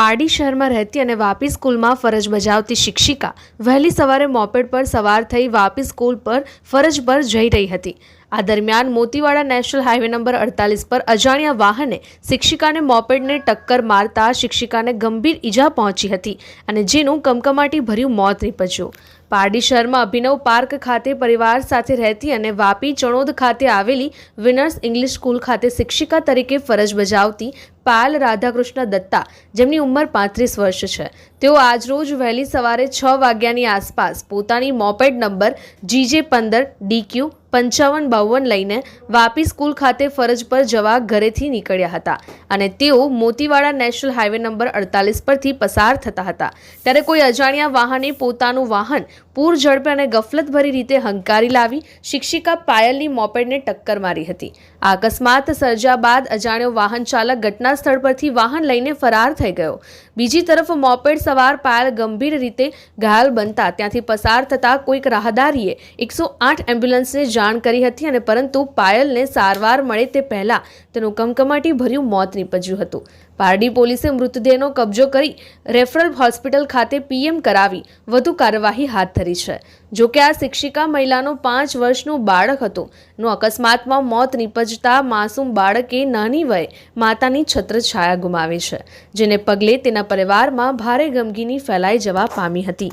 પારડી શહેરમાં રહેતી અને વાપી સ્કૂલમાં ફરજ બજાવતી શિક્ષિકા વહેલી સવારે મોપેડ પર સવાર થઈ વાપી સ્કૂલ પર ફરજ પર જઈ રહી હતી. આ દરમિયાન મોતીવાડા નેશનલ હાઈવે નંબર અડતાલીસ પર અજાણ્યા વાહને શિક્ષિકાને મોપેડને ટક્કર મારતા શિક્ષિકાને ગંભીર ઈજા પહોંચી હતી અને જેનું કમકમાટી ભર્યું મોત નીપજ્યું. પારડી શહેરમાં અભિનવ પાર્ક ખાતે પરિવાર સાથે રહેતી અને વાપી ચણોદ ખાતે આવેલી વિનર્સ ઇંગ્લિશ સ્કૂલ ખાતે શિક્ષિકા તરીકે ફરજ બજાવતી પાલ રાધાકૃષ્ણ દત્તા, જેમની ઉંમર પાંત્રીસ વર્ષ છે. તેઓ આજરોજ વહેલી સવારે છ વાગ્યાની આસપાસ પોતાની મોપેડ નંબર જીજે પંદર ડીક્યુ પંચાવન બાવન લઈને વાપી સ્કૂલ ખાતે ફરજ પર જવા ઘરેથી નીકળ્યા હતા અને તેઓ મોતીવાડા નેશનલ હાઈવે નંબર અડતાલીસ પરથી પસાર થતા હતા. ત્યારે કોઈ અજાણ્યા વાહને પોતાનું વાહન પૂર ઝડપે અને ગફલતભરી રીતે હંકારી લાવી શિક્ષિકા પાયલની મોપેડને ટક્કર મારી હતી. આ અકસ્માત સર્જ્યા બાદ અજાણ્યો વાહન ચાલક ઘટના સ્થળ પરથી વાહન લઈને ફરાર થઈ ગયો. બીજી તરફ મોપેડ સવાર પાયલ ગંભીર રીતે ઘાયલ બનતા ત્યાંથી પસાર થતા કોઈક રાહદારીએ એકસો આઠ એમ્બ્યુલન્સને જાણ કરી હતી અને પરંતુ પાયલને સારવાર મળે તે પહેલાં તેનું કમકમાટી ભર્યું મોત નીપજ્યું હતું. પારડી પોલીસે મૃતદેહનો કબજો કરી રેફરલ હોસ્પિટલ ખાતે પીએમ કરાવી વધુ કાર્યવાહી હાથ ધરી છે. જો કે આ શિક્ષિકા મહિલાનો પાંચ વર્ષનું બાળક હતું. નું અકસ્માતમાં મોત નીપજતા માસૂમ બાળકે નાની વયે માતાની છત્રછાયા ગુમાવી છે, જેને પગલે તેના પરિવારમાં ભારે ગમગીની ફેલાઈ જવા પામી હતી.